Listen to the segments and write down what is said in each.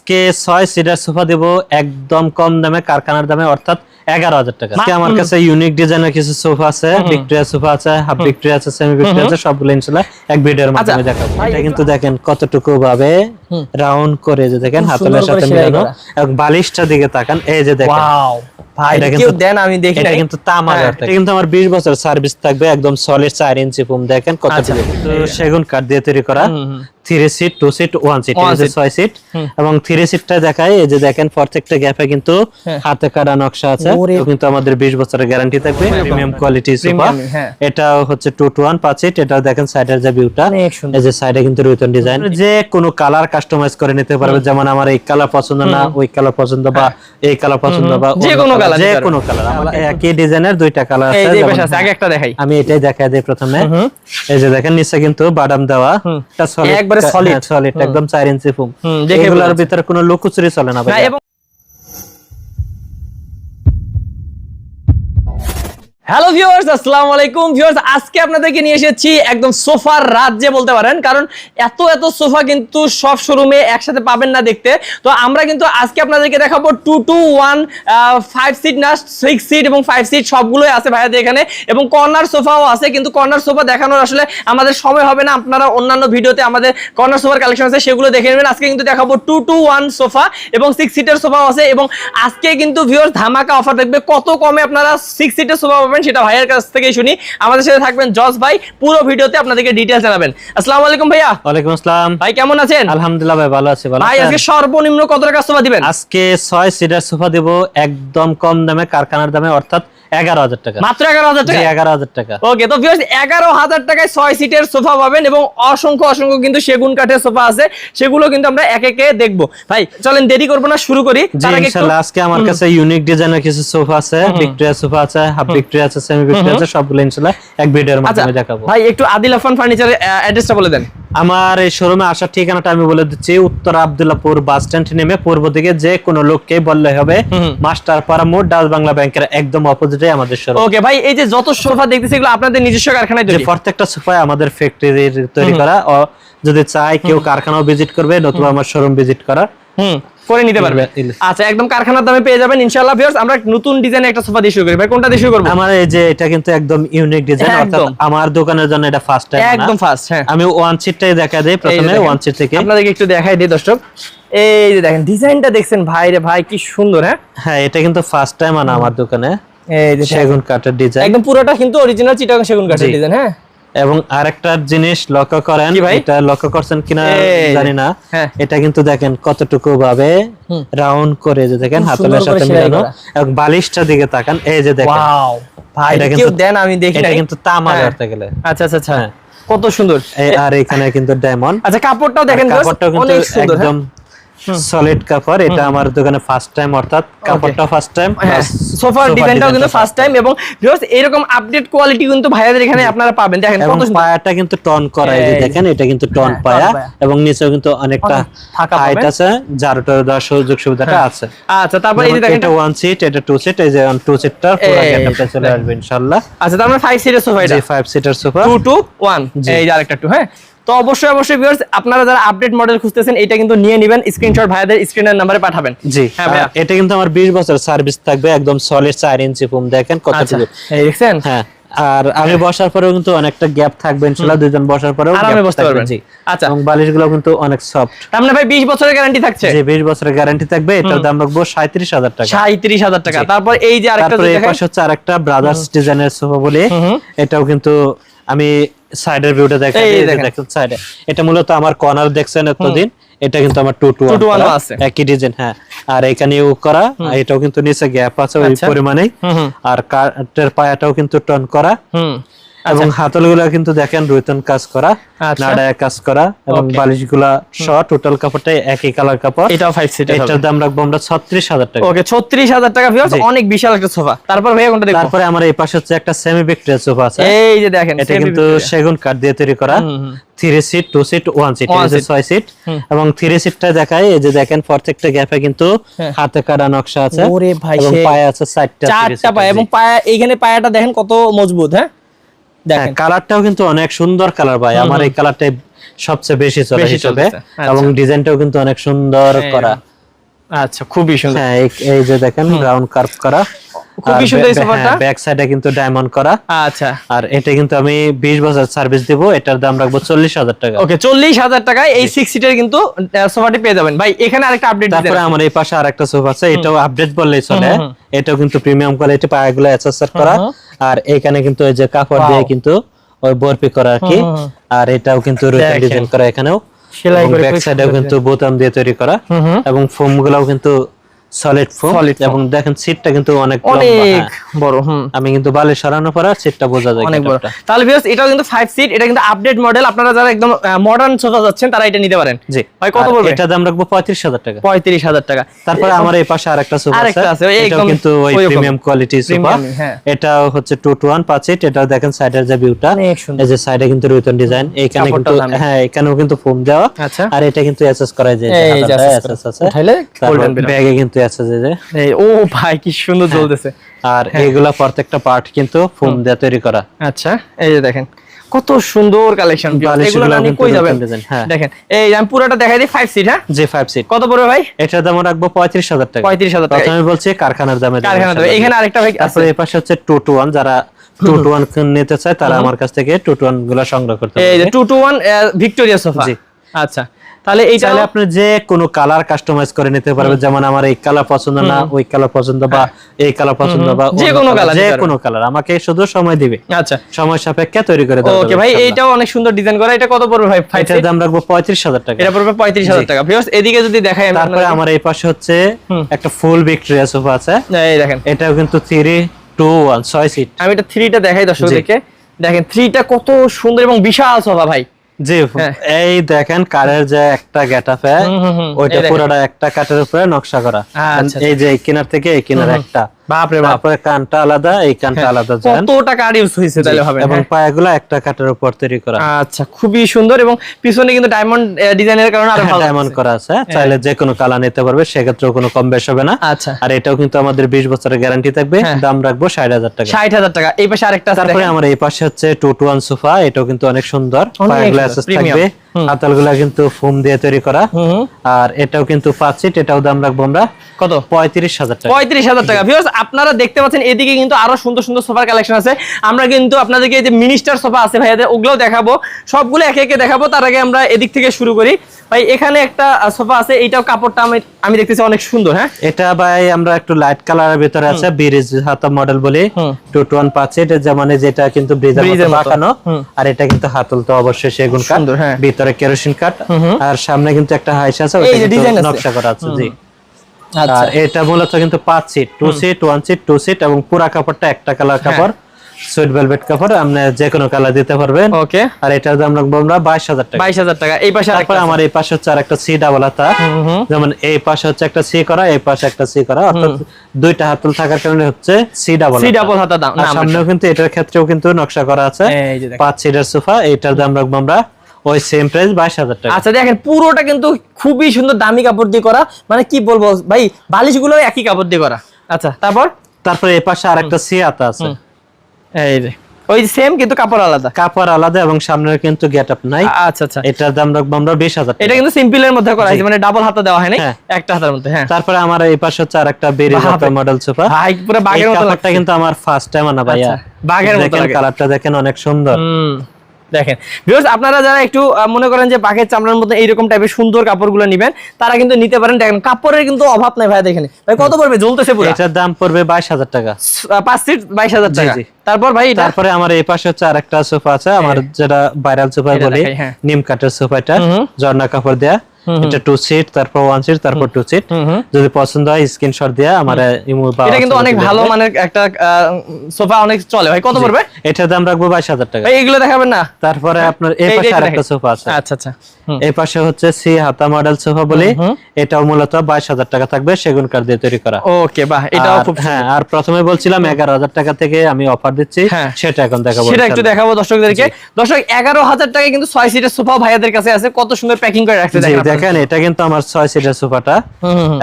আজকে ছয় seater sofa দেব একদম কম দামে কারখানার দামে অর্থাৎ এগারো হাজার টাকা। আমার কাছে ইউনিক ডিজাইনের কিছু সোফা আছে ভিক্টোরিয়া সোফা আছে হাফ ভিক্টোরিয়া আছে সেমি ভিক্টোরিয়া আছে সবগুলো ইনশাল্লাহ এক ভিডিওর মাধ্যমে দেখাবো। এটা কিন্তু দেখেন কতটুকু ভাবে রাউন্ড করে যে দেখেন হাতলের সাথে মিলানো এবং বালিশটা দিকে তাকান এই যে দেখেন। ভাই এটা কেউ দেন আমি দেখি এটা কিন্তু হ্যাঁ, এটা কিন্তু আমার 20 বছর সার্ভিস থাকবে একদম সলিড 4 ইঞ্চি ফুম দেখেন কত আচ্ছা। তো সেগুন কাঠ দিয়ে তৈরি করা হুম, হুম। Seat two seat one seat এই যে সিট এবং থ্রি সিটটা দেখায় এই যে দেখেন প্রত্যেকটা গ্যাপে কিন্তু হ্যাঁ। হাতে কাটা নকশা আছে। কিন্তু আমাদের 20 বছরের গ্যারান্টি থাকবে প্রিমিয়াম কোয়ালিটি সোফা হ্যাঁ। এটা হচ্ছে টু টু ওয়ান পাঁচ সিট এটা দেখেন সাইডের যে ভিউটা এই যে সাইডে কিন্তু রুইতন ডিজাইন যে কোনো কালার কাস্টমাইজ করে নিতে পারবে যেমন আমার এই কালার পছন্দ না ওই কালার পছন্দ বা এই কালার পছন্দ বা যে কোনো যে কোনো কালার আমার একই ডিজাইনের দুইটা কালার এই যে পাশে আছে আগে একটা দেখাই। আমি এটাই দেখাই দিই প্রথমে। এই যে দেখেন নিচে কিন্তু বাদাম দেওয়া। এটা একবারে। হ্যাঁ, একদম চার ইঞ্চি ফুম এগুলোর ভিতরে কোনো লুকোচুরি চলে না না ভাই হ্যালো ভিউয়ার্স আসসালামু আলাইকুম ভিউয়ার্স আজকে আপনাদেরকে নিয়ে এসেছি একদম সোফার রাজ্যে বলতে পারেন, কারণ এত এত সোফা কিন্তু সব শোরুমে একসাথে পাবেন না দেখতে। তো আমরা কিন্তু আজকে আপনাদেরকে দেখাবো two two one five seat না সিক্স সিট এবং ফাইভ সিট সবগুলোই আছে ভাইয়াদের এখানে। এবং কর্নার সোফাও আছে, কিন্তু কর্নার সোফা দেখানোর আসলে আমাদের সময় হবে না। আপনারা অন্যান্য ভিডিওতে আমাদের কর্নার সোফার কালেকশন আছে, সেগুলো দেখে নেবেন। আজকে কিন্তু দেখাবো টু টু ওয়ান সোফা এবং সিক্স সিটের সোফাও আছে। এবং আজকে কিন্তু ভিউয়ার্স ধামাকা অফার দেখবে কত কমে আপনারা সিক্স সিটের সোফা পাবেন সেটা ভাইয়ের কাছ থেকেই শুনি। আমাদের সাথে থাকবেন জজ ভাই পুরো ভিডিওতে আপনাদেরকে ডিটেলস জানাবেন। আসসালামু আলাইকুম ভাইয়া। ওয়ালাইকুম আসসালাম। ভাই কেমন আছেন? আলহামদুলিল্লাহ ভাই ভালো আছি ভালো ভাই আজকে সর্বনিম্ন কত টাকা সোফা দিবেন? আজকে ছয় সিটার সোফা দেব একদম কম দামে কারখানার দামে অর্থাৎ এগারো হাজার টাকা। মাত্র এগারো হাজার টাকা? এগারো হাজার টাকা। ওকে তো এগারো হাজার টাকায় ছয় সিটের সোফা পাবেন এবং অসংখ্য অসংখ্য কিন্তু সেগুন কাঠের সোফা আছে। সেগুলো কিন্তু আমরা এক একে দেখব। ভাই চলেন দেরি করব না শুরু করি। জি তার আগে একটু- ইনশাআল্লাহ আজকে আমার কাছে ইউনিক ডিজাইনের কিছু সোফা আছে ভিক্টোরিয়া সোফা আছে হাফ ভিক্টোরিয়া আছে সেমি ভিক্টোরিয়া আছে সবগুলো ইনশাআল্লাহ এক ভিডিওর আচ্ছা মাধ্যমে দেখাবো। ভাই একটু আদিল আফান ফার্নিচারের অ্যাড্রেসটা বলে দেন। আমার এই শোরুমে আসার ঠিকানাটা আমি বলে দিচ্ছি উত্তর আব্দুল্লাহপুর বাস স্ট্যান্ড নেমে পূর্ব দিকে যে কোনো লোককে বললে হবে। মাস্টার পাড়া মোড় ডাচ বাংলা ব্যাংকের একদম অপোজিটে আমাদের শোরুম ওকে ভাই এই যে যত সোফা দেখতেছি এগুলো আপনাদের নিজস্ব কারখানায় তৈরি? প্রত্যেকটা সোফা আমাদের ফ্যাক্টরির তৈরি করা। ও যদি চাই কেউ কারখানাও ভিজিট করবে নতুবা আমার শোরুম ভিজিট করা হুম। করে নিতে পারবে। আচ্ছা একদম কারখানার দামে পেয়ে যাবেন। ইনশাআল্লাহ ভিউয়ার্স আমরা নতুন ডিজাইনের একটা সোফা দিয়ে শুরু করি। ভাই কোনটা দিয়ে শুরু করব? আমার এই যে এটা কিন্তু একদম ইউনিক ডিজাইন হ্যাঁ, অর্থাৎ আমার দোকানের জন্য এটা ফার্স্ট টাইম একদম ফার্স্ট হ্যাঁ। আমি ওয়ান সিটটাই দেখা দেই প্রথমে ওয়ান সিট থেকে। আপনাদেরকে একটু দেখাই দিই দর্শক। এই যে দেখেন ডিজাইনটা দেখছেন ভাই রে ভাই কি সুন্দর হ্যাঁ? হ্যাঁ এটা কিন্তু ফার্স্ট টাইম আনা আমার দোকানে। এই যে সেগুন কাঠের ডিজাইন একদম পুরোটা কিন্তু অরিজিনাল চিটাগাং সেগুন কাঠের ডিজাইন হ্যাঁ? এবং আরেকটা জিনিস লক্ষ্য করেন এটা লক্ষ্য করছেন কিনা জানি না। হ্যাঁ। এটা কিন্তু দেখেন কতটুকু ভাবে রাউন্ড করে যে দেখেন খুব হাতলের সাথে মিলানো। এবং বালিশটা দিকে তাকান এই যে দেখেন। ওয়াও ভাই এটা কিন্তু- দেন আমি দেখি এটা কিন্তু তামা হ্যাঁ। ধরতে গেলে। আচ্ছা আচ্ছা আচ্ছা। হ্যাঁ। কত সুন্দর। আর এখানে কিন্তু ডায়মন্ড আচ্ছা কাপড়টাও দেখেন কাপড়টাও কিন্তু হ্যাঁ? একদম সলিড কাপড় এটা আমার দোকানে ফার্স্ট টাইম অর্থাৎ কাপড়টা ফার্স্ট টাইম হ্যাঁ সোফার ডিজাইনটাও কিন্তু ফার্স্ট টাইম এবং ভিউয়ার্স এরকম আপডেট কোয়ালিটি কিন্তু ভাইয়াদের এখানে আপনারা পাবেন। দেখেন কত পায়াটা কিন্তু টন করা এই যে দেখেন এটা কিন্তু টন হ্যাঁ, পায়া এবং নিচেও কিন্তু অনেকটা হাইট। আছে যারটা দেওয়ার সুযোগ সুবিধাটা আছে। আচ্ছা তারপর এই যে দেখেন এটা ওয়ান সিট এটা টু সিট এই যে টু সিটটার পুরো গেটআপটা চলে আসবে ইনশাআল্লাহ আচ্ছা তার মানে ফাইভ সিটের সোফা এটা five seater sofa two two one. এই যে আরেকটা টু হ্যাঁ। তো অবশ্যই অবশ্যই ভিউয়ার্স আপনারা যারা আপডেট মডেল খুঁজতেছেন এটা কিন্তু নিয়ে নেবেন। স্ক্রিনশট ভাইয়াদের স্ক্রিনের নাম্বারে পাঠাবেন। জি হ্যাঁ ভাইয়া। এটা কিন্তু আমার 20 বছর সার্ভিস থাকবে একদম সলিড 4 ইঞ্চি ফুম দেখেন আচ্ছা কতটুকু এই দেখছেন? হ্যাঁ আর আমি বসার পরেও কিন্তু অনেকটা গ্যাপ থাকবে ইনশাআল্লাহ দুইজন বসার পরেও আরামে বসতে পারবেন। জি। আচ্ছা। এবং বালিশগুলো কিন্তু অনেক সফট তার মানে ভাই বিশ বছরের গ্যারান্টি থাকছে? যে 20 বছরের গ্যারান্টি থাকবে এটার দাম রাখব 37000 টাকা। সাঁত্রিশ হাজার টাকা। তারপর এই যে আরেকটা তারপরে যদি এই পাশে হচ্ছে আরেকটা ব্রাদার্স ডিজাইনের সোফা বলে। এটাও কিন্তু আমি সাইডের ভিউটা দেখাই দেখেন। সাইডে এটা মূলত আমার কর্নার দেখছেন এতদিন। এটা কিন্তু আমার টু টু 2-to-one আছে। একই ডিজাইন হ্যাঁ। আর এখানেও করা এটাও কিন্তু নিচে গ্যাপ আছে ওই পরিমাণে হুম হুম। আর কাঠের পায়াটাও কিন্তু টন করা। হুম। এবং হাতলগুলা কিন্তু দেখেন রুইতন কাজ করা আচ্ছা। নাড়ায় কাজ করা এবং Okay. বালিশগুলা সহ টোটাল কাপড়টাই একই কালার কাপড়। এটাও ফাইভ সিটের এটার দাম রাখব আমরা ছত্রিশ হাজার টাকা। ওকে ছত্রিশ হাজার টাকা ভিউয়ার্স অনেক বিশাল একটা সোফা। তারপর ভাইয়া কোনটা দেখব? তারপরে আমার এই পাশে হচ্ছে একটা সেমি ভিক্টোরিয়া সোফা আছে। এই যে দেখেন এটা কিন্তু সেগুন কাঠ দিয়ে তৈরি করা। Three seat two seat one seat ছয় সিট এবং থ্রি সিটটা দেখায় এই যে দেখেন প্রত্যেকটা গ্যাপে কিন্তু হ্যাঁ। হাতে কাটা নকশা আছে ভাই, এবং পায়ে আছে চারটা চারটা পায়া। এবং পায়া এইখানে পায়াটা দেখেন কত মজবুত হ্যাঁ? দেখেন। কালারটাও কিন্তু অনেক সুন্দর কালার ভাই। আমার এই কালারটাই সবচেয়ে বেশি চলে হিসেবে আচ্ছা। এবং ডিজাইনটাও কিন্তু অনেক সুন্দর করা। আচ্ছা খুবই সুন্দর। হ্যাঁ এই- এই যে দেখেন রাউন্ড কার্ভ করা। খুবই সুন্দর এই সোফাটা। ব্যাক সাইডে কিন্তু ডায়মন্ড করা। আচ্ছা। আর এটা কিন্তু আমি বিশ বছর সার্ভিস দিব এটার দাম রাখব চল্লিশ হাজার টাকা। ওকে চল্লিশ হাজার টাকায় এই সিক্স সিটের কিন্তু সোফাটি পেয়ে যাবেন। ভাই এখানে আরেকটা আপডেট তারপরে আমার এই পাশে আরেকটা সোফা আছে এটাও আপডেট বললেই চলে। এটাও কিন্তু প্রিমিয়াম কোয়ালিটি পায়াগুলো অ্যাসেসর করা। আর এখানে কিন্তু ওই যে কাপড় দিয়ে কিন্তু ওই বরপি করা আর কি। আর এটাও কিন্তু। ডিজাইন করা এখানেও। সেলাই করে ব্যাক সাইডেও কিন্তু বোতাম দিয়ে তৈরি করা। এবং ফোম গুলাও কিন্তু সলিড ফোম এবং দেখেন সিটটা কিন্তু অনেক অনেক হ্যাঁ। বড় হুম। আমি কিন্তু বালে সরানো পর সিটটা বোঝা যায় অনেক বড়। তাহলে ভিউয়ার্স এটাও কিন্তু ফাইভ সিট এটা কিন্তু আপডেট মডেল আপনারা যারা একদম মডার্ন সোফা যাচ্ছেন তারা এটা নিতে পারেন। জি। ভাই কত পড়বে? এটার দাম রাখব পঁয়ত্রিশ হাজার টাকা। পঁয়ত্রিশ হাজার টাকা। তারপরে আমার এই পাশে আরেকটা সোফা আছে, আছে একদম কিন্তু ওই প্রিমিয়াম কোয়ালিটি সোফা। হ্যাঁ। হচ্ছে টু টু ওয়ান পাঁচ সিট এটাও দেখেন সাইডের যে ভিউটা এই যে সাইডে কিন্তু রুতন ডিজাইন এইখানে কিন্তু হ্যাঁ এখানেও কিন্তু ফোম দেওয়া। আচ্ছা। আর এটা কিন্তু এসএস করা যায় এই যে। এসএস আছে। ব্যাগে কিন্তু আছে যে ও ভাই কি সুন্দর জ্বলতেছে। আর হ্যাঁ। এইগুলা প্রত্যেকটা পার্ট কিন্তু ফোম দিয়ে তৈরি করা। আচ্ছা এই যে দেখেন কত সুন্দর কালেকশন এগুলো আপনি কই যাবেন? হ্যাঁ। দেখেন এই আমি পুরোটা দেখাই দিই সিট হ্যাঁ? যে ফাইভ সিট কত পড়বে ভাই? এটার দাম রাখব পঁয়ত্রিশ হাজার টাকা। 35,000 টাকা। প্রথমে বলছি কারখানার দামে এখানে আরেকটা ভাই আছে। এই পাশে হচ্ছে টু টু ওয়ান যারা টু টু ওয়ান নিতে চায় তারা আমার কাছ থেকে টু টু ওয়ানগুলো সংগ্রহ করতে এই two two one Victoria sofa জি। আচ্ছা। তাহলে এই চাইলে আপনি যে কোনো কালার কাস্টমাইজ করে নিতে পারবেন। যেমন আমার এই কালার পছন্দ না ওই কালার পছন্দ বা এই কালার পছন্দ বা যে কোনো colour যে কোনো কালার আমাকে শুধু সময় দিবে। আচ্ছা। সময় সাপেক্ষে তৈরি করে দেওয়া ওকে ভাই। এইটাও অনেক সুন্দর ডিজাইন করা। এটা কত পড়বে ভাই? ফাইভ এটার দাম রাখব পঁয়ত্রিশ হাজার টাকা। এটা পড়বে পঁয়ত্রিশ হাজার টাকা। ভিউয়ার্স এদিকে যদি দেখাই আমি তারপরে আমার এই পাশে হচ্ছে একটা ফুল ভিক্টোরিয়া সোফা আছে। এই দেখেন। এটাও কিন্তু থ্রি টু ওয়ান ছয় সিট আমি এটা থ্রিটা দেখাই দর্শকদেরকে। দেখেন থ্রিটা কত সুন্দর এবং বিশাল সোফা ভাই। জি হ্যাঁ। এই দেখেন কারের যে একটা গেটাফে। ওইটা পুরোটা একটা কাঠের উপরে নকশা করা। আচ্ছা, এই যে এই কিনার থেকে এই কিনার একটা। বাপরে বাপ। তারপরে কানটা আলাদা এই কানটা আলাদা যান। কত টাকা ইউজ হয়েছে তাহলে হবে এবং হ্যাঁ। পায়াগুলো একটা কাঠের উপর তৈরি করা। আচ্ছা খুবই সুন্দর এবং পিছনে কিন্তু ডায়মন্ড ডিজাইনের কারণে আরও ভালো ডায়মন্ড করা আছে চাইলে যে কোনো কালার নিতে পারবে সেক্ষেত্রেও কোনো কম বেশ হবে না। আচ্ছা। আর এটাও কিন্তু আমাদের বিশ বছরের গ্যারান্টি থাকবে হ্যাঁ। দাম রাখব ষাট হাজার টাকা। ষাট হাজার টাকা। এই পাশে আরেকটা আছে তারপরে আমার এই পাশে হচ্ছে টু টু ওয়ান সোফা এটাও কিন্তু অনেক সুন্দর। পায়াগুলো থাকবে। হাতালগুলা কিন্তু ফোম দিয়ে তৈরি করা। আর এটাও কিন্তু পাঁচ সিট এটাও দাম রাখব আমরা কত? পঁয়ত্রিশ হাজার টাকা। পঁয়ত্রিশ হাজার টাকা। ভিউয়ার্স আপনারা দেখতে পাচ্ছেন এদিকে কিন্তু আরও সুন্দর সুন্দর সোফার কালেকশন আছে। আমরা কিন্তু আপনাদেরকে এই যে মিনিস্টার সোফা আছে ভাইয়াদের ওগুলোও দেখাবো। সবগুলো একে একে দেখাবো তার আগে আমরা এদিক থেকে শুরু করি। ভাই এখানে একটা সোফা আছে এইটাও কাপড়টা আমি আমি দেখতেছি অনেক সুন্দর হ্যাঁ? এটা ভাই আমরা একটু লাইট কালারের ভিতরে আছে ব্রিজ হাতা মডেল বলি। টু টু ওয়ান পাঁচ সিট যেমন যেটা কিন্তু ব্রিজের মতো। বাঁকানো আর এটা কিন্তু হাতল তো অবশ্যই সেগুন কাঠ। হ্যাঁ। ভিতরে কেরোসিন কাঠ। আর সামনে কিন্তু একটা হাইস আছে। নকশা করা আছে জি। আর এটা মূলত কিন্তু পাঁচ seat two seat one seat two seat এবং পুরা কাপড়টা একটা কালার হ্যাঁ। কাপড় সুইট ভেলভেট কাপড় আপনি যে কোনো কালার দিতে পারবেন। ওকে আর দাম রাখব আমরা বাইশ হাজার টাকা। বাইশ হাজার টাকা। এই পাশে তারপরে আমার এই পাশে হচ্ছে সি ডাবল হাতা। যেমন এই পাশে হচ্ছে একটা সি করা এই পাশে একটা সি করা অর্থাৎ দুইটা হাতল থাকার কারণে হচ্ছে সি ডাবল সি ডাবল হাতা দাম। সামনেও কিন্তু এটার ক্ষেত্রেও কিন্তু নকশা করা আছে। পাঁচ সিটের সোফা এটার দাম রাখব আমরা ওই সেম প্রাইস বাইশ হাজার টাকা। আচ্ছা দেখেন পুরোটা কিন্তু খুবই সুন্দর দামি কাপড় দিয়ে করা। মানে কি বলব ভাই বালিশগুলো একই কাপড় দিয়ে করা। আচ্ছা তারপর? তারপরে এই পাশে আর একটা সি আছে। এই যে ওই সেম কিন্তু কাপড় আলাদা। কাপড় আলাদা এবং সামনের কিন্তু গেট আপ নাই। আচ্ছা আচ্ছা। এটার দাম রাখব আমরা বিশ হাজার এটা কিন্তু সিম্পলের মধ্যে করা হয়েছে মানে ডাবল হাতা দেওয়া হয় নাই হ্যাঁ। একটা হাতার মধ্যে হ্যাঁ। তারপরে আমার এই পাশে হচ্ছে আর একটা বেরিজ বাপরে। মডেল সোফা ভাই পুরো বাঘের মতো লাগছে। কিন্তু আমার ফার্স্ট টাইম আনা ভাইয়া। আচ্ছা, বাঘের মতো লাগে। কালারটা দেখেন অনেক সুন্দর। হুম। দেখেন। ভিউয়ার্স আপনারা যারা একটু মনে করেন যে বাঘের চামড়ার মধ্যে এইরকম টাইপের সুন্দর কাপড়গুলো নেবেন তারা কিন্তু নিতে পারেন। দেখেন কাপড়ের কিন্তু অভাব নাই ভাই দেখেন। ভাই কত পড়বে? জ্বলতেছে পুরো। এটার দাম পড়বে বাইশ হাজার টাকা। পাঁচ সিট বাইশ হাজার জি, টাকা। জি। তারপর ভাই তারপরে আমার এই পাশে হচ্ছে আরেকটা সোফা আছে আমার যেটা ভাইরাল সোফা বলি হ্যাঁ। নিম কাঠের সোফাটা। ঝর্ণা কাপড় দেয়া। এটা টু সিট তারপর ওয়ান সিট তারপর টু সিট। যদি পছন্দ হয় স্ক্রিনশট দেয়া আমার ইমো বা এটা কিন্তু অনেক ভালো। মানের একটা সোফা অনেক চলে। ভাই কত পড়বে? এটার দাম রাখব বাইশ হাজার টাকা। ভাই এগুলো দেখাবেন না? তারপরে আপনার এই পাশে আরেকটা সোফা আছে। আচ্ছা আচ্ছা। এই পাশে হচ্ছে সি হাতা মডেল সোফা বলি। এটাও মূলত বাইশ হাজার টাকা থাকবে সেগুন কাঠ দিয়ে তৈরি করা। ওকে বাহ এটাও খুব হ্যাঁ আর প্রথমে বলছিলাম এগারো হাজার টাকা থেকে আমি অফার দিচ্ছি। হ্যাঁ। সেটা এখন দেখাবো সেটা একটু দেখাবো দর্শকদেরকে। দর্শক এগারো হাজার টাকায় কিন্তু ছয় সিটের সোফা ভাইয়াদের কাছে আছে। কত সুন্দর প্যাকিং করে রাখছে দেখেন। এটা কিন্তু আমার ছয় সিটের সোফাটা।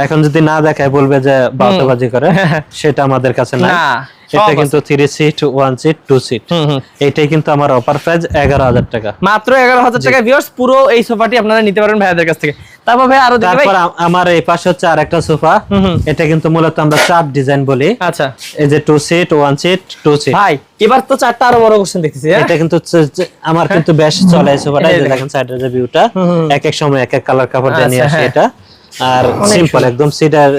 এখন যদি না দেখায় বলবে যে বাউতাবাজি করে। সেটা আমাদের কাছে না এটা কিন্তু three seat one seat two seat হুম, হুম। এটাই কিন্তু আমার অফার প্রাইস এগারো হাজার টাকা। মাত্র এগারো হাজার টাকা ভিউয়ার্স পুরো এই সোফাটি আপনারা নিতে পারবেন ভাইয়াদের কাছ থেকে। তারপর ভাই আরও তারপর আমার এই পাশে হচ্ছে আরেকটা সোফা হুম, হুম। এটা কিন্তু মূলত আমরা চার ডিজাইন বলি আচ্ছা এই যে two seat one seat two seat ভাই এবার তো চারটা আরও বড় কোশ্চেন দেখতেছি হ্যাঁ? এটা কিন্তু আমার কিন্তু বেশ চলে সোফাটা দেখেন। সাইডের যে ভিউটা। এক এক সময় এক এক কালার কাপড় দিয়ে নিয়ে আচ্ছা, আসে হ্যাঁ। এটা আর সিম্পল একদম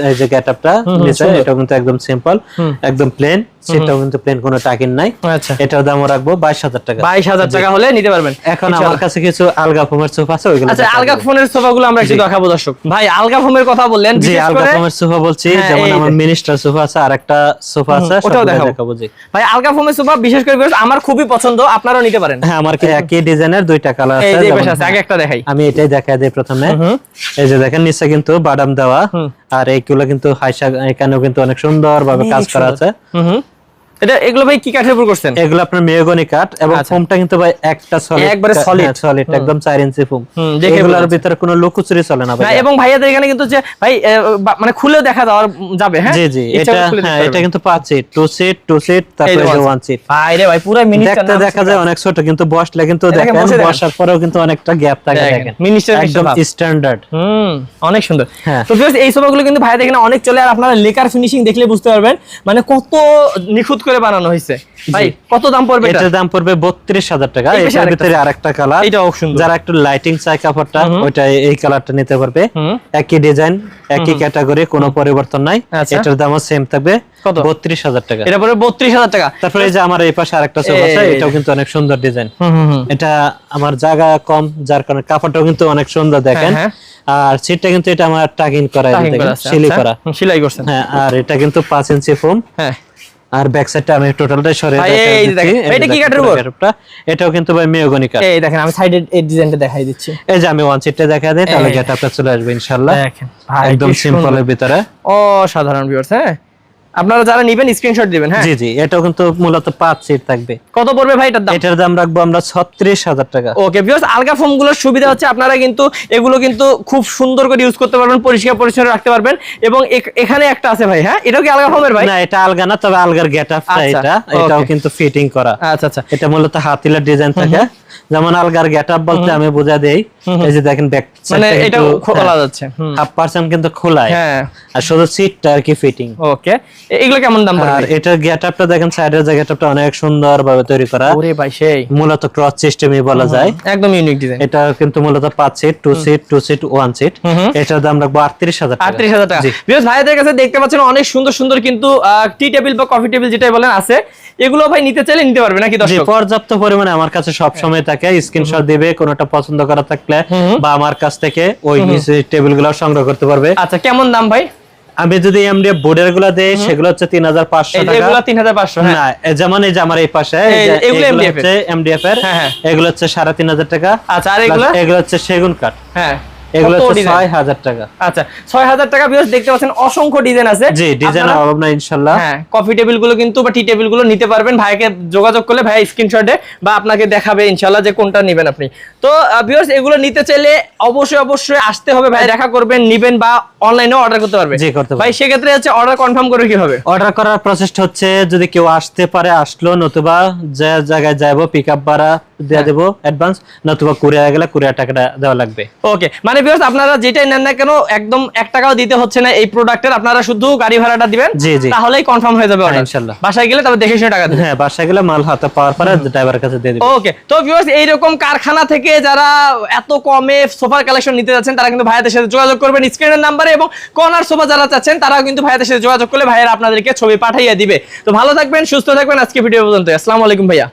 এই যে গেটআপটা নিচে এটা কিন্তু একদম সিম্পল একদম প্লেন সেটাও কিন্তু প্লেন কোনো টাকিন নাই। আচ্ছা। দাম রাখব বাইশ হাজার টাকা। বাইশ হাজার টাকা হলে নিতে পারবেন। এখন আমার কাছে কিছু আলগা ফোমের সোফা আছে ওইগুলো আচ্ছা আলগা গুলো আমরা একটু দেখাবো দর্শক। ভাই আলগা ফোমের কথা বললেন জি আলগা ফোমের সোফা বলছি হ্যাঁ, যেমন আমার মিনিস্টার সোফা আছে আর একটা সোফা আছে ওটাও দেখাবো। জি। ভাই আলগা ফোমের সোফা বিশেষ করে আমার খুবই পছন্দ আপনারাও নিতে পারেন। হ্যাঁ আমার একই ডিজাইনের দুইটা কালার এই আছে যে যেমন- পাশে আছে আগে একটা দেখাই। আমি এটাই দেখাই দিই প্রথমে। এই যে দেখেন নিচে কিন্তু বাদাম দেওয়া। আর এইগুলো কিন্তু হাইসা এখানেও কিন্তু অনেক সুন্দর ভাবে কাজ করা আছে। এটা এগুলো ভাই কি কাঠের উপর করছেন? এগুলো আপনার মেহগনি কাঠ এবং আচ্ছা। ফোমটা কিন্তু ভাই একটা সলিড একবারে solid। সলিড একদম 4 ইঞ্চি ফোম। এগুলোর ভিতরে কোনো লুকোচুরি চলে না ভাই। এবং ভাইয়াদের এখানে কিন্তু যে ভাই মানে খুলেও দেখা যাওয়ার যাবে হ্যাঁ? জি জি এটা হ্যাঁ এটা কিন্তু পাঁচ seat two seat two seat তারপরে ওয়ান সিট ভাই রে ভাই পুরো মিনিস্টার দেখতে দেখা যায় অনেক ছোট কিন্তু বসলে কিন্তু দেখেন, দেখেন বসে বসার পরেও কিন্তু অনেকটা গ্যাপ থাকে দেখেন, মিনিস্টার একদম স্ট্যান্ডার্ড হুম অনেক সুন্দর। হ্যাঁ। তো viewers, এই সোফাগুলো কিন্তু ভাইয়াদের এখানে অনেক চলে আর আপনারা লেকার ফিনিশিং দেখলে বুঝতে পারবেন মানে কত নিখুঁত করে বানানো হয়েছে। ভাই কত দাম পড়বে এটার দাম পড়বে বত্রিশ হাজার টাকা। এই এটার ভিতরে আরেকটা কালার এটাও সুন্দর। যারা একটু লাইটিং চাই কাপড়টা ওইটা এই কালারটা নিতে পারবে। একই ডিজাইন একই ক্যাটাগরি কোনো পরিবর্তন নাই। আচ্ছা। এটার দামও সেম থাকবে কত? বত্রিশ হাজার টাকা। এটা পড়বে বত্রিশ হাজার টাকা। তারপরে এই যে আমার এই পাশে আরেকটা সোফা আছে এটাও কিন্তু অনেক সুন্দর ডিজাইন এটা আমার জায়গা কম যার কারণে কাপড়টাও কিন্তু অনেক সুন্দর দেখেন। হ্যাঁ, আর সিটটা কিন্তু এটা আমার টাকিং করা Tucking করা আচ্ছা। সেলাই করছেন। হ্যাঁ আর এটা কিন্তু পাঁচ ইঞ্চি ফোম হ্যাঁ। আর ব্যাক সাইডটা আমি টোটালটাই দিচ্ছি। এটা কি কাঠের উপর? এটাও কিন্তু ভাই মেয়োগনি কাঠ এই দেখেন আমি সাইডের এই ডিজাইনটা দেখাই দিচ্ছি। এই যে আমি ওয়ান সিটটা দেখা দেই তাহলে গেট আপনার চলে আসবে ইনশাআল্লাহ। দেখেন একদম সিম্পলের ভিতরে। অসাধারণ ভিউয়ার্স হ্যাঁ? আপনারা যারা নেবেন স্ক্রিনশট দিবেন হ্যাঁ? জি জি এটাও কিন্তু মূলত পাঁচ সিট থাকবে। কত পড়বে ভাই এটার দাম? এটার দাম রাখব আমরা ছত্রিশ হাজার টাকা। ওকে ভিউয়ার্স আলগা ফোমগুলোর সুবিধা হচ্ছে আপনারা কিন্তু এগুলো কিন্তু খুব সুন্দর করে ইউজ করতে পারবেন পরিষ্কার পরিচ্ছন্ন রাখতে পারবেন এবং এখানে একটা আছে ভাই হ্যাঁ? এটাও কি আলগা ফোমের ভাই? না এটা আলগা না তবে আলগার গেটআপটা আচ্ছা, এটা। এটাও কিন্তু ফিটিং করা। আচ্ছা আচ্ছা। এটা মূলত হাতিলের ডিজাইন থাকে। যেমন আলগার গেটআপ বলতে আমি বোঝা দেই। এই যে দেখেন ব্যাক মানে এটা খোলা যাচ্ছে হাফ পার্সেন্ট কিন্তু খোলায় হ্যাঁ। আর শুধু সিটটা আর কি ফিটিং ওকে এগুলো কেমন দাম আর এটার গেটআপটা দেখেন সাইডের যে গেটআপটা অনেক সুন্দর ভাবে তৈরি করা। ওরে ভাই সেই। মূলত ক্রস সিস্টেমই বলা যায়। একদম ইউনিক ডিজাইন এটা কিন্তু মূলত পাঁচ seat two seat two seat one seat এটার দাম রাখব আটত্রিশ হাজার আটত্রিশ হাজার টাকা। জি। বিকজ ভাইদের কাছে দেখতে পাচ্ছেন অনেক সুন্দর সুন্দর কিন্তু টি টেবিল বা কফি টেবিল যেটাই বলেন আছে। এগুলো ভাই নিতে চাইলে নিতে পারবে নাকি দর্শক? পর্যাপ্ত পরিমাণে আমার কাছে সব সময় থাকে স্ক্রিনশট দিবে কোনটা পছন্দ করা থাকলে বা আমার কাছ থেকে ওই টেবিলগুলো সংগ্রহ করতে পারবে। আচ্ছা কেমন দাম ভাই? আমি যদি এমডিএফ বোর্ডেরগুলা দেই সেগুলো হচ্ছে তিন হাজার পাঁচশো টাকা। এগুলো তিন হাজার পাঁচশো হ্যাঁ। না যেমন এই যে আমার এই পাশে এগুলো। হচ্ছে এমডিএফ এর হ্যাঁ, হ্যাঁ। এগুলো হচ্ছে সাড়ে তিন হাজার টাকা। আচ্ছা আর এগুলো? এগুলো হচ্ছে সেগুন কাঠ হ্যাঁ। এগুলো কত হচ্ছে design? ছয় হাজার টাকা। আচ্ছা টাকা দেখতে পাচ্ছেন অসংখ্য ডিজাইন আছে। জি ডিজাইনের অভাব নাই ইনশাল্লাহ। হ্যাঁ কফি টেবিলগুলো কিন্তু বা টি টেবিলগুলো নিতে পারবেন। ভাইকে যোগাযোগ করলে ভাই স্ক্রিনশটে বা আপনাকে দেখাবে ইনশাল্লাহ যে কোনটা নেবেন আপনি। তো ভিউয়ার্স এগুলো নিতে চাইলে অবশ্যই অবশ্যই আসতে হবে ভাই দেখা করবেন নিবেন বা অনলাইনেও অর্ডার করতে পারবে জি, করতে পারবে। ভাই সেক্ষেত্রে হচ্ছে অর্ডার কনফার্ম করবে কীভাবে? অর্ডার করার প্রসেসটা হচ্ছে যদি কেউ আসতে পারে আসলো নতুবা যে জায়গায় যাব পিক আপ ভাড়া দিয়ে হ্যাঁ। দেবো অ্যাডভান্স নতুবা কুরিয়ার গেলে কুরিয়ার টাকাটা দেওয়া লাগবে। ওকে মানে ভিউয়ার্স আপনারা যেটাই নেন না কেন একদম এক টাকাও দিতে হচ্ছে না এই প্রোডাক্টের আপনারা শুধু গাড়ি ভাড়াটা দিবেন জি, জি। তাহলেই কনফার্ম হয়ে যাবে হ্যাঁ। বাসায় গেলে তবে দেখে শুনে টাকা দিবেন। হ্যাঁ বাসায় গেলে মাল হাতে পাওয়ার পরে ড্রাইভারের কাছে দিয়ে দিবে ওকে তো ভিউয়ার্স এইরকম কারখানা থেকে যারা এত কমে সোফার কালেকশন নিতে যাচ্ছেন তারা কিন্তু ভাইয়াদের সাথে যোগাযোগ করবেন স্ক্রিনের নাম্বারে এবং কর্নার সোফা যারা চাচ্ছেন তারাও কিন্তু ভাইয়াদের সাথে যোগাযোগ করলে ভাইয়েরা আপনাদেরকে ছবি পাঠিয়ে দিবে। তো ভালো থাকবেন সুস্থ থাকবেন আজকে ভিডিও পর্যন্ত আসসালামু আলাইকুম ভাইয়া।